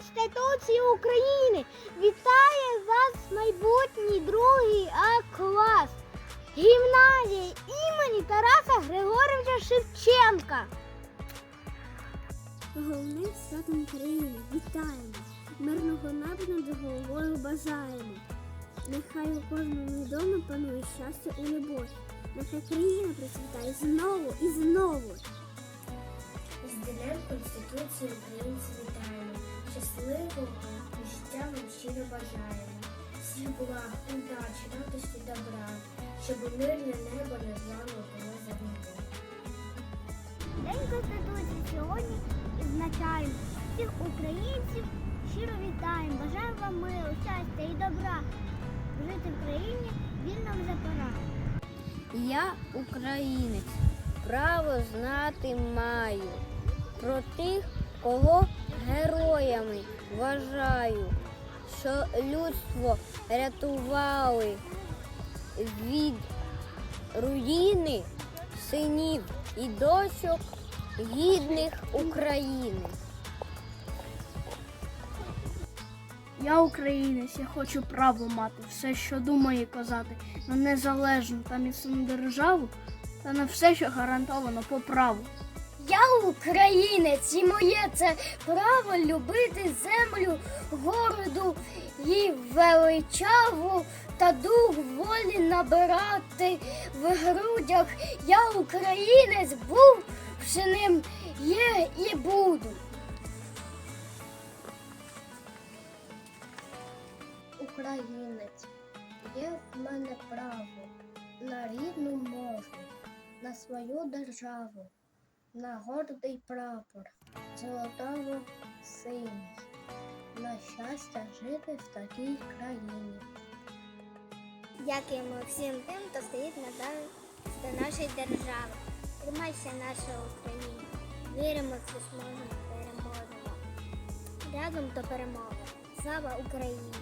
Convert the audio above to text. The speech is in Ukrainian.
Конституції України вітає вас майбутній другий А клас гімназії імені Тараса Григоровича Шевченка. Головним святом країни вітаємо, мирного неба над головою бажаємо. Нехай у кожному домі панує щастя і любов. Нехай країна процвітає знову і знову. З Днем Конституції українці вітаємо. Щасливого життя вам щиро бажаємо. Всіх благ, удачі, радості, добра, щоб мирне небо над вами було завжди. День Конституції сьогодні відзначаємо. Всіх українців щиро вітаємо. Бажаємо вам миру, щастя і добра. Жити в країні вільно вже пора. Я українець, право знати маю про тих, кого героями вважаю, що людство рятували від руїни синів і дочок гідних України. Я українець, я хочу право мати, все, що думає казати, на незалежну та міцну державу та на все, що гарантовано по праву. Я українець, і моє це право любити землю, городу і величаву та дух волі набирати в грудях. Я українець був, ще ним є і буду. Українець, є в мене право на рідну мову, на свою державу, на гордий прапор, золотого синій, на щастя жити в такій країні. Дякуємо всім тим, хто стоїть на до нашої держави. Тримайся наша Україна. Віримо, що зможемо переможемо. Разом до перемоги. Слава Україні!